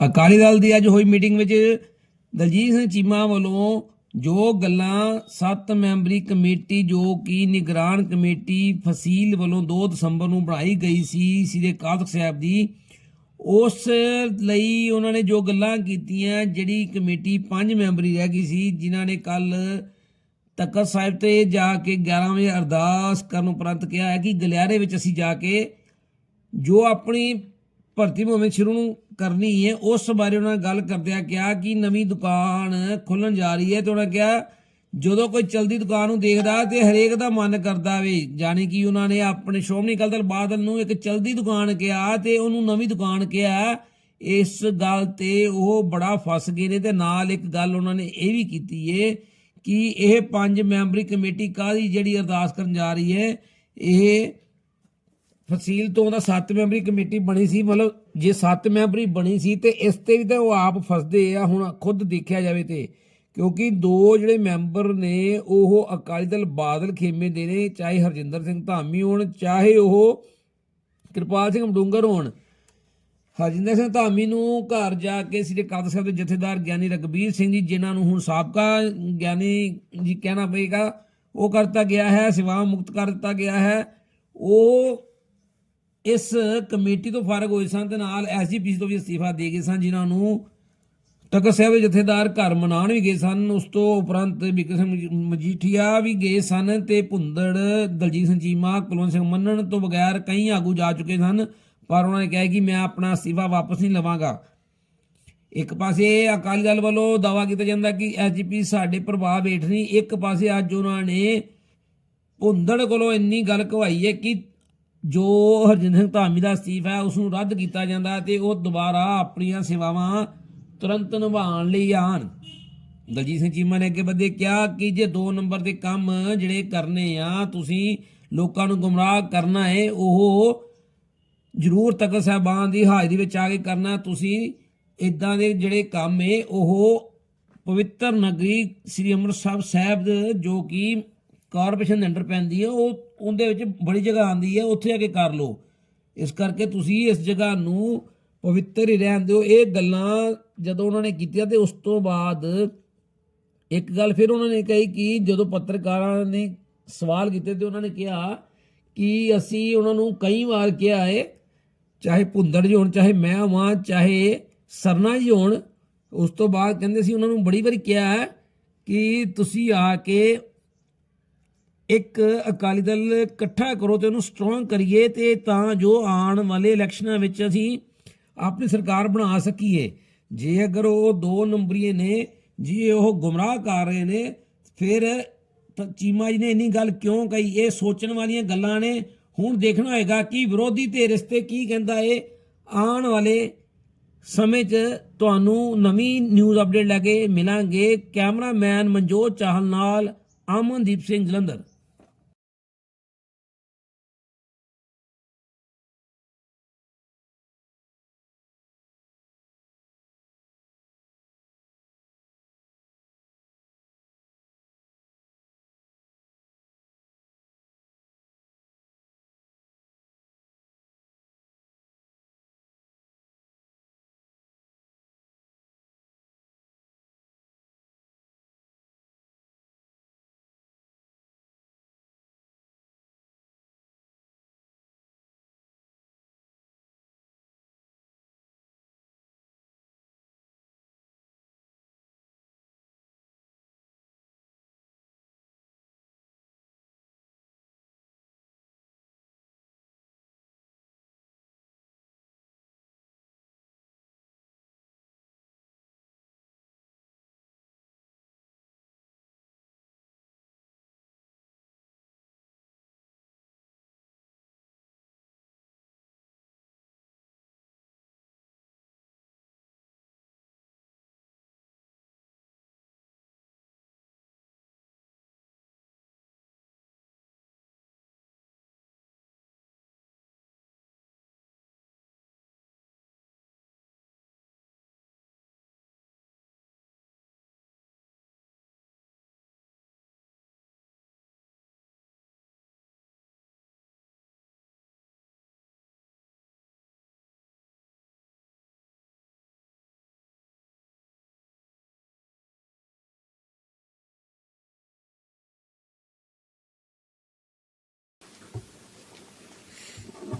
ਅਕਾਲੀ ਦਲ ਦੀ ਅੱਜ ਹੋਈ ਮੀਟਿੰਗ ਵਿੱਚ ਦਲਜੀਤ ਸਿੰਘ ਚੀਮਾ ਵੱਲੋਂ ਜੋ ਗੱਲਾਂ ਸੱਤ ਮੈਂਬਰੀ ਕਮੇਟੀ ਜੋ ਕਿ ਨਿਗਰਾਨ ਕਮੇਟੀ ਫਸੀਲ ਵੱਲੋਂ 2 ਦਸੰਬਰ ਨੂੰ ਬਣਾਈ ਗਈ ਸੀ ਸ੍ਰੀ ਅਕਾਲ ਸਾਹਿਬ ਦੀ, ਉਸ ਲਈ ਉਹਨਾਂ ਨੇ ਜੋ ਗੱਲਾਂ ਕੀਤੀਆਂ, ਜਿਹੜੀ ਕਮੇਟੀ 5 ਮੈਂਬਰੀ ਰਹਿ ਗਈ ਸੀ, ਜਿਨ੍ਹਾਂ ਨੇ ਕੱਲ ਤਖਤ ਸਾਹਿਬ ਤੇ ਜਾ ਕੇ 11 ਵਜੇ ਅਰਦਾਸ ਕਰਨ ਉਪਰੰਤ ਕਿਹਾ ਹੈ ਕਿ ਗਲਿਆਰੇ ਵਿੱਚ ਅਸੀਂ ਜਾ ਕੇ ਜੋ ਆਪਣੀ ਭਰਤੀ ਮੁਹਿੰਮ ਸ਼ੁਰੂ ਨੂੰ ਕਰਨੀ ਹੈ, ਉਸ ਬਾਰੇ ਉਹਨਾਂ ਨੇ ਗੱਲ ਕਰਦਿਆਂ ਕਿਹਾ ਕਿ ਨਵੀਂ ਦੁਕਾਨ ਖੁੱਲਣ ਜਾ ਰਹੀ ਹੈ ਤੇ ਉਹਨਾਂ ਕਿਹਾ, ਜਦੋਂ ਕੋਈ ਚਲਦੀ ਦੁਕਾਨ ਨੂੰ ਦੇਖਦਾ ਤੇ ਹਰੇਕ ਦਾ ਮਨ ਕਰਦਾ ਵੇ ਜਾਣੀ ਕਿ ਉਹਨਾਂ ਨੇ ਆਪਣੇ ਸ਼੍ਰੋਮਣੀ ਅਕਾਲੀ ਦਲ ਬਾਦਲ ਨੂੰ ਇੱਕ ਚਲਦੀ ਦੁਕਾਨ ਕਿਹਾ ਤੇ ਉਹਨੂੰ ਨਵੀਂ ਦੁਕਾਨ ਕਿਹਾ। ਇਸ ਗੱਲ ਤੇ ਉਹ ਬੜਾ ਫਸ ਗਏ ਨੇ ਤੇ ਨਾਲ ਇੱਕ ਗੱਲ ਉਹਨਾਂ ਨੇ ਇਹ ਵੀ ਕੀਤੀ ਏ ਕਿ ਇਹ ਪੰਜ ਮੈਂਬਰੀ ਕਮੇਟੀ ਕਾਹਦੀ ਜਿਹੜੀ ਅਰਦਾਸ ਕਰਨ ਜਾ ਰਹੀ ਹੈ, ਇਹ ਫਸੀਲ ਤੋਂ ਉਹਦਾ 7 ਮੈਂਬਰੀ ਕਮੇਟੀ ਬਣੀ ਸੀ, ਮਤਲਬ ਜੇ 7 ਮੈਂਬਰੀ ਬਣੀ ਸੀ ਤੇ ਇਸ ਤੇ ਵੀ ਤਾਂ ਉਹ ਆਪ ਫਸਦੇ ਆ, ਹੁਣ ਖੁਦ ਦੇਖਿਆ ਜਾਵੇ ਤੇ। ਕਿਉਂਕਿ ਦੋ ਜਿਹੜੇ ਮੈਂਬਰ ਨੇ, ਉਹ ਅਕਾਲੀ ਦਲ ਬਾਦਲ ਖੇਮੇ ਦੇ ਨੇ, ਚਾਹੇ ਹਰਜਿੰਦਰ ਸਿੰਘ ਧਾਮੀ ਹੋਣ, ਚਾਹੇ ਉਹ ਕਿਰਪਾਲ ਸਿੰਘ ਮਡੂੰਗਰ ਹੋਣ। ਹਰਜਿੰਦਰ ਸਿੰਘ ਧਾਮੀ ਨੂੰ ਘਰ ਜਾ ਕੇ ਸ੍ਰੀ ਅਕਾਲ ਸਾਹਿਬ ਦੇ ਜਥੇਦਾਰ ਗਿਆਨੀ ਰਗਬੀਰ ਸਿੰਘ ਜੀ, ਜਿਨ੍ਹਾਂ ਨੂੰ ਹੁਣ ਸਾਬਕਾ ਗਿਆਨੀ ਜੀ ਕਹਿਣਾ ਪਏਗਾ, ਉਹ ਕਰਤਾ ਗਿਆ ਹੈ ਸੇਵਾ ਮੁਕਤ ਕਰ ਦਿੱਤਾ ਗਿਆ ਹੈ। ਉਹ ਇਸ ਕਮੇਟੀ ਤੋਂ ਫਾਰਗ ਹੋਏ ਸਨ ਤੇ ਨਾਲ ਐਸਜੀਪੀਸੀ ਤੋਂ ਵੀ ਅਸਤੀਫਾ ਦੇ ਗਏ ਸਨ, ਜਿਨ੍ਹਾਂ ਨੂੰ ਤਖਤ ਸਾਹਿਬ ਦੇ ਜਥੇਦਾਰ ਘਰ ਮਨਾਉਣ ਵੀ ਗਏ ਸਨ। ਉਸ ਤੋਂ ਉਪਰੰਤ ਬਿਕਰ ਸਿੰਘ ਮਜੀਠੀਆ ਵੀ ਗਏ ਸਨ ਤੇ ਭੁੰਦੜ, ਦਲਜੀਤ ਸਿੰਘ ਚੀਮਾ, ਕੁਲਵੰਤ ਸਿੰਘ ਮੰਨਣ ਤੋਂ ਬਗੈਰ ਕਈ ਆਗੂ ਜਾ ਚੁੱਕੇ ਸਨ, ਪਰ ਉਹਨਾਂ ਨੇ ਕਿਹਾ ਕਿ ਮੈਂ ਆਪਣਾ ਅਸਤੀਫਾ ਵਾਪਸ ਨਹੀਂ ਲਵਾਂਗਾ। ਇੱਕ ਪਾਸੇ ਅਕਾਲੀ ਦਲ ਵੱਲੋਂ ਦਾਵਾ ਕੀਤਾ ਜਾਂਦਾ ਕਿ ਐਸਜੀਪੀ ਸਾਡੇ ਪ੍ਰਭਾਵ ਹੇਠ ਨਹੀਂ, ਇੱਕ ਪਾਸੇ ਅੱਜ ਉਹਨਾਂ ਨੇ ਭੁੰਦੜ ਕੋਲੋਂ ਇੰਨੀ ਗੱਲ ਕਵਾਈ ਹੈ ਕਿ ਜੋ ਹਰਜਿੰਦਰ ਸਿੰਘ ਧਾਮੀ ਦਾ ਅਸਤੀਫਾ ਹੈ ਉਸ ਨੂੰ ਰੱਦ ਕੀਤਾ ਜਾਂਦਾ ਤੇ ਉਹ ਦੁਬਾਰਾ ਆਪਣੀਆਂ ਸੇਵਾਵਾਂ ਤੁਰੰਤ ਨਿਭਾਉਣ ਲਈ ਆਣ ਦਲਜੀਤ ਸਿੰਘ ਚੀਮਾ ਨੇ ਅੱਗੇ ਵਧੇ ਕਿਹਾ ਕਿ ਜੇ 2 ਨੰਬਰ ਦੇ ਕੰਮ ਜਿਹੜੇ ਕਰਨੇ ਆ, ਤੁਸੀਂ ਲੋਕਾਂ ਨੂੰ ਗੁੰਮਰਾਹ ਕਰਨਾ ਹੈ ਉਹ ਜ਼ਰੂਰ ਤਖਤ ਸਾਹਿਬਾਨ ਦੀ ਹਾਜ਼ਰੀ ਵਿੱਚ ਆ ਕੇ ਕਰਨਾ। ਤੁਸੀਂ ਇਦਾਂ ਦੇ ਜਿਹੜੇ ਕੰਮ ਹੈ ਉਹ ਪਵਿੱਤਰ ਨਗਰੀ ਸ੍ਰੀ ਅੰਮ੍ਰਿਤਸਰ ਸਾਹਿਬ ਜੋ ਕਿ ਕਾਰਪੋਰੇਸ਼ਨ ਦੇ ਅੰਡਰ ਪੈਂਦੀ ਹੈ, ਉਹ ਉਹਦੇ ਵਿੱਚ ਬੜੀ ਜਗ੍ਹਾ ਆਂਦੀ ਹੈ, ਉੱਥੇ ਆ ਕੇ ਕਰ ਲਓ। ਇਸ ਕਰਕੇ ਤੁਸੀਂ ਇਸ ਜਗ੍ਹਾ ਨੂੰ ਪਵਿੱਤਰ ਹੀ ਰਹਿਣ ਦਿਓ। ਇਹ ਗੱਲਾਂ ਜਦੋਂ ਉਹਨਾਂ ਨੇ ਕੀਤੀਆਂ ਤੇ ਉਸ ਤੋਂ ਬਾਅਦ ਇੱਕ ਗੱਲ ਫਿਰ ਉਹਨਾਂ ਨੇ ਕਹੀ ਕਿ ਜਦੋਂ ਪੱਤਰਕਾਰਾਂ ਨੇ ਸਵਾਲ ਕੀਤੇ ਤੇ ਉਹਨਾਂ ਨੇ ਕਿਹਾ ਕਿ ਅਸੀਂ ਉਹਨਾਂ ਨੂੰ ਕਈ ਵਾਰ ਕਿਹਾ ਹੈ, ਚਾਹੇ ਭੁੰਦੜ ਜੀ ਹੋਣ, ਚਾਹੇ ਮੈਂ ਹਾਂ ਚਾਹੇ ਸਰਨਾ ਜੀ ਹੋਣ, ਉਸ ਤੋਂ ਬਾਅਦ ਕਹਿੰਦੇ ਸੀ ਉਹਨਾਂ ਨੂੰ ਬੜੀ ਵਾਰੀ ਕਿਹਾ ਹੈ ਕਿ ਤੁਸੀਂ ਆ ਕੇ ਇੱਕ ਅਕਾਲੀ ਦਲ ਇਕੱਠਾ ਕਰੋ ਤੇ ਉਹਨੂੰ ਸਟਰੋਂਗ ਕਰੀਏ ਤੇ ਤਾਂ ਜੋ ਆਉਣ ਵਾਲੇ ਇਲੈਕਸ਼ਨਾਂ ਵਿੱਚ ਅਸੀਂ ਆਪਣੀ ਸਰਕਾਰ ਬਣਾ ਸਕੀਏ। ਜੇ ਅਗਰ ਉਹ ਦੋ ਨੰਬਰੀਏ ਨੇ, ਜੀ ਉਹ ਗੁੰਮਰਾਹ ਕਰ ਰਹੇ ਨੇ, ਫਿਰ ਚੀਮਾ ਜੀ ਨੇ ਇੰਨੀ ਗੱਲ ਕਿਉਂ ਕਹੀ? ਇਹ ਸੋਚਣ ਵਾਲੀਆਂ ਗੱਲਾਂ ਨੇ। ਹੁਣ ਦੇਖਣਾ ਹੋਏਗਾ ਕਿ ਵਿਰੋਧੀ ਤੇ ਰਿਸ਼ਤੇ ਕੀ ਕਹਿੰਦਾ ਏ। ਆਉਣ ਵਾਲੇ ਸਮੇਂ 'ਚ ਤੁਹਾਨੂੰ ਨਵੀਂ ਨਿਊਜ਼ ਅਪਡੇਟ ਲੈ ਕੇ ਮਿਲਾਂਗੇ। ਕੈਮਰਾਮੈਨ ਮਨਜੋਤ ਚਾਹਲ ਨਾਲ ਅਮਨਦੀਪ ਸਿੰਘ ਜਲੰਧਰ।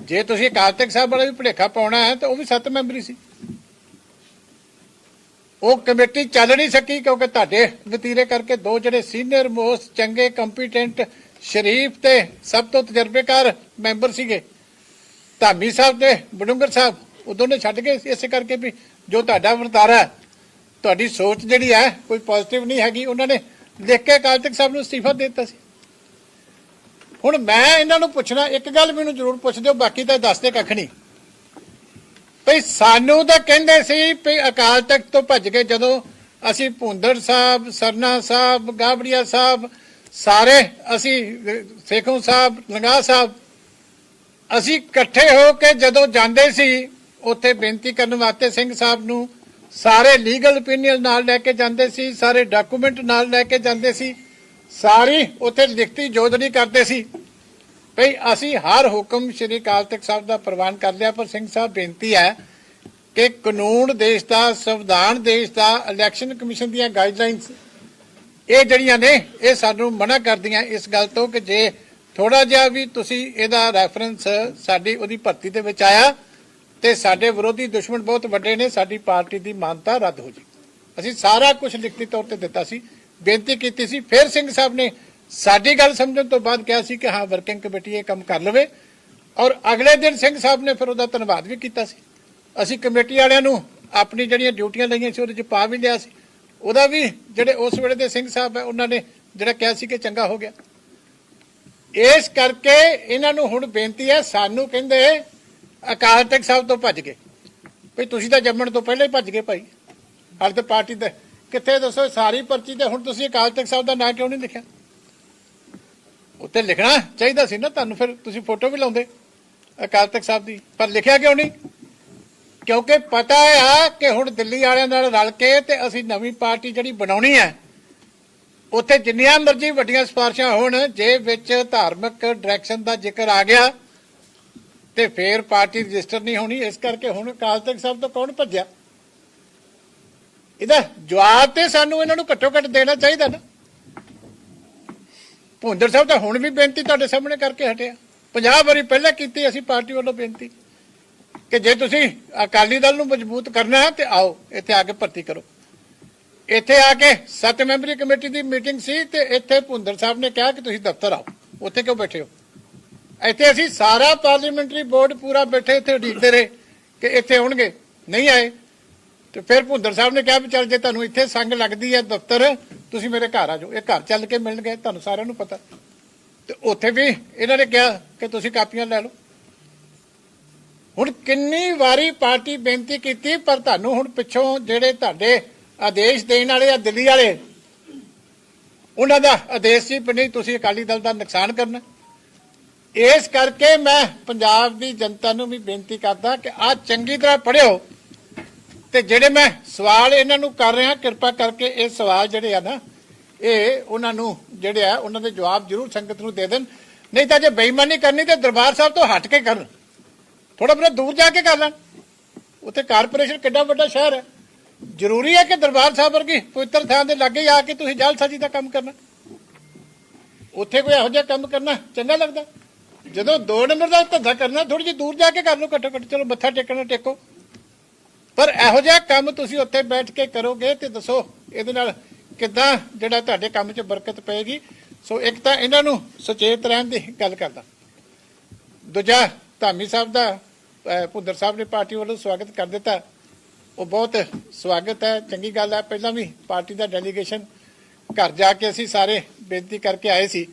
ਜੇ ਤੁਸੀਂ ਅਕਾਲ ਤਖਤ ਸਾਹਿਬ ਵਾਲਾ ਵੀ ਭੁਲੇਖਾ ਪਾਉਣਾ ਹੈ, ਤਾਂ ਉਹ ਵੀ ਸੱਤ ਮੈਂਬਰੀ ਸੀ। ਉਹ ਕਮੇਟੀ ਚੱਲ ਨਹੀਂ ਸਕੀ ਕਿਉਂਕਿ ਤੁਹਾਡੇ ਵਤੀਰੇ ਕਰਕੇ ਦੋ ਜਿਹੜੇ ਸੀਨੀਅਰ ਮੋਸਟ ਚੰਗੇ, ਕੰਪੀਟੈਂਟ, ਸ਼ਰੀਫ ਤੇ ਸਭ ਤੋਂ ਤਜਰਬੇਕਾਰ ਮੈਂਬਰ ਸੀਗੇ। ਧਾਮੀ ਸਾਹਿਬ ਤੇ ਬਡੂੰਗਰ ਸਾਹਿਬ ਉਦੋਂ ਨੇ ਛੱਡ ਗਏ ਸੀ। ਇਸੇ ਕਰਕੇ ਵੀ ਜੋ ਤੁਹਾਡਾ ਵਰਤਾਰਾ ਤੁਹਾਡੀ ਸੋਚ ਜਿਹੜੀ ਹੈ, ਕੋਈ ਪੋਜ਼ਿਟਿਵ ਨਹੀਂ ਹੈਗੀ। ਉਹਨਾਂ ਨੇ ਲਿਖ ਕੇ ਅਕਾਲ ਤਖਤ ਸਾਹਿਬ ਨੂੰ ਅਸਤੀਫਾ ਦੇ ਦਿੱਤਾ ਸੀ। ਹੁਣ ਮੈਂ ਇਹਨਾਂ ਨੂੰ ਪੁੱਛਣਾ, ਇੱਕ ਗੱਲ ਮੈਨੂੰ ਜ਼ਰੂਰ ਪੁੱਛ ਦਿਓ ਬਾਕੀ ਤਾਂ ਦੱਸਦੇ ਕੱਖ ਨਹੀਂ। ਭਈ ਸਾਨੂੰ ਤਾਂ ਕਹਿੰਦੇ ਸੀ ਵੀ ਅਕਾਲ ਤਖਤ ਤੋਂ ਭੱਜ ਕੇ ਜਦੋਂ ਅਸੀਂ ਭੁੰਦੜ ਸਾਹਿਬ, ਸਰਨਾ ਸਾਹਿਬ, ਗਾਬੜੀਆ ਸਾਹਿਬ, ਸਾਰੇ ਅਸੀਂ, ਸੇਖੋਂ ਸਾਹਿਬ ਲੰਗਾ ਸਾਹਿਬ, ਅਸੀਂ ਇਕੱਠੇ ਹੋ ਕੇ ਜਦੋਂ ਜਾਂਦੇ ਸੀ, ਉੱਥੇ ਬੇਨਤੀ ਕਰਨ ਵਾਸਤੇ ਸਿੰਘ ਸਾਹਿਬ ਨੂੰ ਸਾਰੇ ਲੀਗਲ ਓਪੀਨੀਅਨ ਨਾਲ ਲੈ ਕੇ ਜਾਂਦੇ ਸੀ, ਸਾਰੇ ਡਾਕੂਮੈਂਟ ਨਾਲ ਲੈ ਕੇ ਜਾਂਦੇ ਸੀ। ਸਾਰੀ ਉੱਥੇ ਲਿਖਤੀ ਜੋਦੜੀ ਕਰਦੇ ਸੀ। ਭਈ ਅਸੀਂ ਹਰ ਹੁਕਮ ਸ਼੍ਰੀ ਅਕਾਲ ਤਖਤ ਸਾਹਿਬ ਦਾ ਪ੍ਰਵਾਨ ਕਰ ਲਿਆ ਪਰ ਸਿੰਘ ਸਾਹਿਬ ਬੇਨਤੀ ਹੈ ਕਿ ਕਾਨੂੰਨ ਦੇਸ਼ ਦਾ, ਸੰਵਿਧਾਨ ਦੇਸ਼ ਦਾ ਇਲੈਕਸ਼ਨ ਕਮਿਸ਼ਨ ਦੀਆਂ ਗਾਈਡਲਾਈਨਸ ਇਹ ਜਿਹੜੀਆਂ ਨੇ, ਇਹ ਸਾਨੂੰ ਮਨਾ ਕਰਦੀਆਂ ਇਸ ਗੱਲ ਤੋਂ ਕਿ ਜੇ ਥੋੜਾ ਜਿਹਾ ਵੀ ਤੁਸੀਂ ਇਹਦਾ ਰੈਫਰੈਂਸ ਸਾਡੀ ਉਹਦੀ ਭਰਤੀ ਦੇ ਵਿੱਚ ਆਇਆ, ਤੇ ਸਾਡੇ ਵਿਰੋਧੀ ਦੁਸ਼ਮਣ ਬਹੁਤ ਵੱਡੇ ਨੇ, ਸਾਡੀ ਪਾਰਟੀ ਦੀ ਮਾਨਤਾ ਰੱਦ ਹੋ ਜੀ। ਅਸੀਂ ਸਾਰਾ ਕੁਝ ਲਿਖਤੀ ਤੌਰ ਤੇ ਦਿੱਤਾ ਸੀ। ਬੇਨਤੀ ਕੀਤੀ ਸੀ। ਫਿਰ ਸਿੰਘ ਸਾਹਿਬ ਨੇ ਸਾਡੀ ਗੱਲ ਸਮਝਣ ਤੋਂ ਬਾਅਦ ਕਿਹਾ ਸੀ ਕਿ ਹਾਂ ਵਰਕਿੰਗ ਕਮੇਟੀ ਇਹ ਕੰਮ ਕਰ ਲਵੇ। ਔਰ ਅਗਲੇ ਦਿਨ ਸਿੰਘ ਸਾਹਿਬ ਨੇ ਫਿਰ ਉਹਦਾ ਧੰਨਵਾਦ ਵੀ ਕੀਤਾ ਸੀ। ਅਸੀਂ ਕਮੇਟੀ ਵਾਲਿਆਂ ਨੂੰ ਆਪਣੀ ਜਿਹੜੀਆਂ ਡਿਊਟੀਆਂ ਲਈਆਂ ਸੀ, ਉਹਦੇ ਚ ਪਾ ਵੀ ਲਿਆ ਸੀ। ਉਹਦਾ ਵੀ ਜਿਹੜੇ ਉਸ ਵੇਲੇ ਦੇ ਸਿੰਘ ਸਾਹਿਬ ਹੈ, ਉਹਨਾਂ ਨੇ ਜਿਹੜਾ ਕਿਹਾ ਸੀ ਕਿ ਚੰਗਾ ਹੋ ਗਿਆ। ਇਸ ਕਰਕੇ ਇਹਨਾਂ ਨੂੰ ਹੁਣ ਬੇਨਤੀ ਹੈ, ਸਾਨੂੰ ਕਹਿੰਦੇ ਅਕਾਲ ਤਖਤ ਸਾਹਿਬ ਤੋਂ ਭੱਜ ਗਏ। ਵੀ ਤੁਸੀਂ ਤਾਂ ਜੰਮਣ ਤੋਂ ਪਹਿਲਾਂ ਹੀ ਭੱਜ ਗਏ ਭਾਈ। ਹਰ ਤਾਂ ਪਾਰਟੀ ਦੇ ਕਿੱਥੇ ਦੱਸੋ ਸਾਰੀ ਪਰਚੀ ਤੇ ਹੁਣ ਤੁਸੀਂ ਅਕਾਲ ਤਖਤ ਸਾਹਿਬ ਦਾ ਨਾਂ ਕਿਉਂ ਨਹੀਂ ਲਿਖਿਆ? ਉੱਤੇ ਲਿਖਣਾ ਚਾਹੀਦਾ ਸੀ ਨਾ ਤੁਹਾਨੂੰ, ਫਿਰ ਤੁਸੀਂ ਫੋਟੋ ਵੀ ਲਾਉਂਦੇ ਅਕਾਲ ਤਖਤ ਸਾਹਿਬ ਦੀ। ਪਰ ਲਿਖਿਆ ਕਿਉਂ ਨਹੀਂ? ਕਿਉਂਕਿ ਪਤਾ ਆ ਕਿ ਹੁਣ ਦਿੱਲੀ ਵਾਲਿਆਂ ਨਾਲ ਰਲ ਕੇ ਤੇ ਅਸੀਂ ਨਵੀਂ ਪਾਰਟੀ ਜਿਹੜੀ ਬਣਾਉਣੀ ਹੈ, ਉੱਥੇ ਜਿੰਨੀਆਂ ਮਰਜ਼ੀ ਵੱਡੀਆਂ ਸਿਫਾਰਸ਼ਾਂ ਹੋਣ, ਜੇ ਵਿੱਚ ਧਾਰਮਿਕ ਡਾਇਰੈਕਸ਼ਨ ਦਾ ਜ਼ਿਕਰ ਆ ਗਿਆ ਤੇ ਫੇਰ ਪਾਰਟੀ ਰਜਿਸਟਰ ਨਹੀਂ ਹੋਣੀ, ਇਸ ਕਰਕੇ ਹੁਣ ਅਕਾਲ ਤਖਤ ਸਾਹਿਬ ਤੋਂ ਕੌਣ ਭੱਜਿਆ? ਇਹਦਾ ਜਵਾਬ ਤੇ ਸਾਨੂੰ ਇਹਨਾਂ ਨੂੰ ਘੱਟੋ ਘੱਟ ਦੇਣਾ ਚਾਹੀਦਾ ਨਾ। ਭੁੰਦਰ ਸਾਹਿਬ ਤਾਂ ਹੁਣ ਵੀ ਬੇਨਤੀ ਤੁਹਾਡੇ ਸਾਹਮਣੇ ਕਰਕੇ ਹਟਿਆ। 50 ਵਾਰੀ ਪਹਿਲਾਂ ਕੀਤੀ ਅਸੀਂ ਪਾਰਟੀ ਵੱਲੋਂ ਬੇਨਤੀ ਕਿ ਜੇ ਤੁਸੀਂ ਅਕਾਲੀ ਦਲ ਨੂੰ ਮਜ਼ਬੂਤ ਕਰਨਾ ਹੈ ਤੇ ਆਓ, ਇੱਥੇ ਆ ਕੇ ਭਰਤੀ ਕਰੋ। ਇੱਥੇ ਆ ਕੇ ਸੱਤ ਮੈਂਬਰੀ ਕਮੇਟੀ ਦੀ ਮੀਟਿੰਗ ਸੀ ਤੇ ਇੱਥੇ ਭੁੰਦਰ ਸਾਹਿਬ ਨੇ ਕਿਹਾ ਕਿ ਤੁਸੀਂ ਦਫ਼ਤਰ ਆਓ। ਉੱਥੇ ਕਿਉਂ ਬੈਠੇ ਹੋ? ਇੱਥੇ ਅਸੀਂ ਸਾਰਾ ਪਾਰਲੀਮੈਂਟਰੀ ਬੋਰਡ ਪੂਰਾ ਬੈਠੇ, ਇੱਥੇ ਉਡੀਕਦੇ ਰਹੇ ਕਿ ਇੱਥੇ ਆਉਣਗੇ। ਨਹੀਂ ਆਏ। ਤੇ ਫਿਰ ਭੁੰਦਰ ਸਾਹਿਬ ਨੇ ਕਿਹਾ ਵੀ ਚੱਲ ਜੇ ਤੁਹਾਨੂੰ ਇੱਥੇ ਸੰਗ ਲੱਗਦੀ ਹੈ ਦਫ਼ਤਰ, ਤੁਸੀਂ ਮੇਰੇ ਘਰ ਆ ਜਾਓ। ਇਹ ਘਰ ਚੱਲ ਕੇ ਮਿਲਣਗੇ, ਤੁਹਾਨੂੰ ਸਾਰਿਆਂ ਨੂੰ ਪਤਾ। ਤੇ ਉੱਥੇ ਵੀ ਇਹਨਾਂ ਨੇ ਕਿਹਾ ਕਿ ਤੁਸੀਂ ਕਾਪੀਆਂ ਲੈ ਲਓ। ਹੁਣ ਕਿੰਨੀ ਵਾਰੀ ਪਾਰਟੀ ਬੇਨਤੀ ਕੀਤੀ, ਪਰ ਤੁਹਾਨੂੰ ਹੁਣ ਪਿੱਛੋਂ ਜਿਹੜੇ ਤੁਹਾਡੇ ਆਦੇਸ਼ ਦੇਣ ਵਾਲੇ ਆ, ਦਿੱਲੀ ਵਾਲੇ, ਉਹਨਾਂ ਦਾ ਆਦੇਸ਼ ਸੀ ਵੀ ਨਹੀਂ, ਤੁਸੀਂ ਅਕਾਲੀ ਦਲ ਦਾ ਨੁਕਸਾਨ ਕਰਨਾ। ਇਸ ਕਰਕੇ ਮੈਂ ਪੰਜਾਬ ਦੀ ਜਨਤਾ ਨੂੰ ਵੀ ਬੇਨਤੀ ਕਰਦਾ ਕਿ ਆ ਚੰਗੀ ਤਰ੍ਹਾਂ ਪੜਿਓ ਤੇ ਜਿਹੜੇ ਮੈਂ ਸਵਾਲ ਇਹਨਾਂ ਨੂੰ ਕਰ ਰਿਹਾ, ਕਿਰਪਾ ਕਰਕੇ ਇਹ ਸਵਾਲ ਜਿਹੜੇ ਆ ਨਾ, ਇਹ ਉਹਨਾਂ ਨੂੰ ਜਿਹੜੇ ਆ, ਉਹਨਾਂ ਦੇ ਜਵਾਬ ਜ਼ਰੂਰ ਸੰਗਤ ਨੂੰ ਦੇ ਦੇਣ। ਨਹੀਂ ਤਾਂ ਜੇ ਬੇਈਮਾਨੀ ਕਰਨੀ ਤੇ ਦਰਬਾਰ ਸਾਹਿਬ ਤੋਂ ਹਟ ਕੇ ਕਰਨ। ਥੋੜਾ ਬੜਾ ਦੂਰ ਜਾ ਕੇ ਕਰ ਲੈਣ। ਉੱਥੇ ਕਾਰਪੋਰੇਸ਼ਨ ਕਿੱਡਾ ਵੱਡਾ ਸ਼ਹਿਰ ਹੈ। ਜ਼ਰੂਰੀ ਹੈ ਕਿ ਦਰਬਾਰ ਸਾਹਿਬ ਵਰਗੀ ਪਵਿੱਤਰ ਥਾਂ ਦੇ ਲਾਗੇ ਆ ਕੇ ਤੁਸੀਂ ਜਲਸਾਜੀ ਦਾ ਕੰਮ ਕਰਨਾ। ਉੱਥੇ ਕੋਈ ਇਹੋ ਜਿਹਾ ਕੰਮ ਕਰਨਾ ਚੰਗਾ ਲੱਗਦਾ। ਜਦੋਂ ਦੋ ਨੰਬਰ ਦਾ ਧੰਦਾ ਕਰਨਾ ਥੋੜੀ ਜਿਹੀ ਦੂਰ ਜਾ ਕੇ ਕਰ ਲਓ ਘੱਟੋ ਘੱਟ। ਚਲੋ ਮੱਥਾ ਟੇਕਣਾ ਟੇਕੋ। ਪਰ ਇਹੋ ਜਿਹਾ ਕੰਮ ਤੁਸੀਂ ਉੱਥੇ ਬੈਠ ਕੇ ਕਰੋਗੇ ਤੇ ਦੱਸੋ ਇਹਦੇ ਨਾਲ ਕਿੱਦਾਂ ਜਿਹੜਾ ਤੁਹਾਡੇ ਕੰਮ 'ਚ ਬਰਕਤ ਪਏਗੀ। ਸੋ ਇੱਕ ਤਾਂ ਇਹਨਾਂ ਨੂੰ ਸੁਚੇਤ ਰਹਿਣ ਦੀ ਗੱਲ ਕਰਦਾ। ਦੂਜਾ, ਧਾਮੀ ਸਾਹਿਬ ਦਾ ਭੁੰਦਰ ਸਾਹਿਬ ਨੇ ਪਾਰਟੀ ਵੱਲੋਂ ਸਵਾਗਤ ਕਰ ਦਿੱਤਾ। ਉਹ ਬਹੁਤ ਸਵਾਗਤ ਹੈ। ਚੰਗੀ ਗੱਲ ਹੈ। ਪਹਿਲਾਂ ਵੀ ਪਾਰਟੀ ਦਾ ਡੈਲੀਗੇਸ਼ਨ ਘਰ ਜਾ ਕੇ ਅਸੀਂ ਸਾਰੇ ਬੇਨਤੀ ਕਰਕੇ ਆਏ ਸੀ।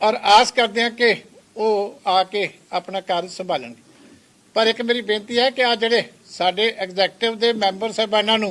ਔਰ ਆਸ ਕਰਦੇ ਹਾਂ ਕਿ ਉਹ ਆ ਕੇ ਆਪਣਾ ਕਾਰਜ ਸੰਭਾਲਣਗੇ। ਪਰ ਇੱਕ ਮੇਰੀ ਬੇਨਤੀ ਹੈ ਕਿ ਆ ਜਿਹੜੇ ਸਾਡੇ ਐਗਜ਼ੈਕਟਿਵ ਦੇ ਮੈਂਬਰ ਸਾਹਿਬਾਨਾਂ ਨੂੰ